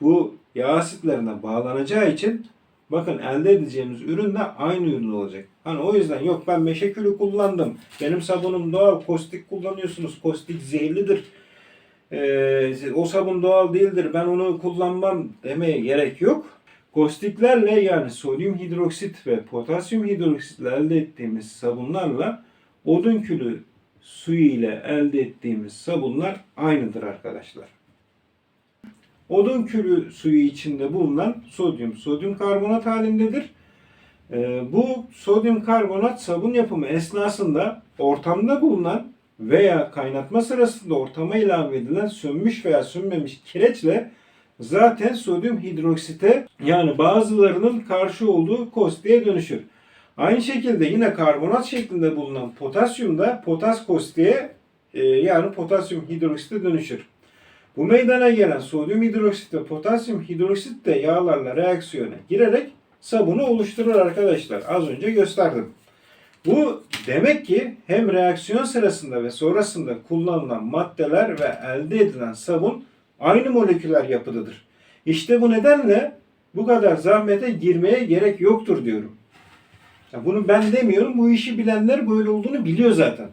bu yağ asitlerine bağlanacağı için bakın elde edeceğimiz ürün de aynı ürün olacak. Hani o yüzden yok ben meşe külü kullandım. Benim sabunum doğal. Kostik kullanıyorsunuz. Kostik zehirlidir. Ee, o sabun doğal değildir. Ben onu kullanmam demeye gerek yok. Kostiklerle yani sodyum hidroksit ve potasyum hidroksitle elde ettiğimiz sabunlarla odun külü suyu ile elde ettiğimiz sabunlar aynıdır arkadaşlar. Odun külü suyu içinde bulunan sodyum, sodyum karbonat halindedir. Ee, bu sodyum karbonat sabun yapımı esnasında ortamda bulunan veya kaynatma sırasında ortama ilave edilen sönmüş veya sönmemiş kireçle zaten sodyum hidroksite yani bazılarının karşı olduğu kostiğe dönüşür. Aynı şekilde yine karbonat şeklinde bulunan potasyum da potas kostiğe e, yani potasyum hidroksite dönüşür. Bu meydana gelen sodyum hidroksit ve potasyum hidroksit de yağlarla reaksiyona girerek sabunu oluşturur arkadaşlar. Az önce gösterdim. Bu demek ki hem reaksiyon sırasında ve sonrasında kullanılan maddeler ve elde edilen sabun aynı moleküler yapıdadır. İşte bu nedenle bu kadar zahmete girmeye gerek yoktur diyorum. Ya bunu ben demiyorum. Bu işi bilenler böyle olduğunu biliyor zaten.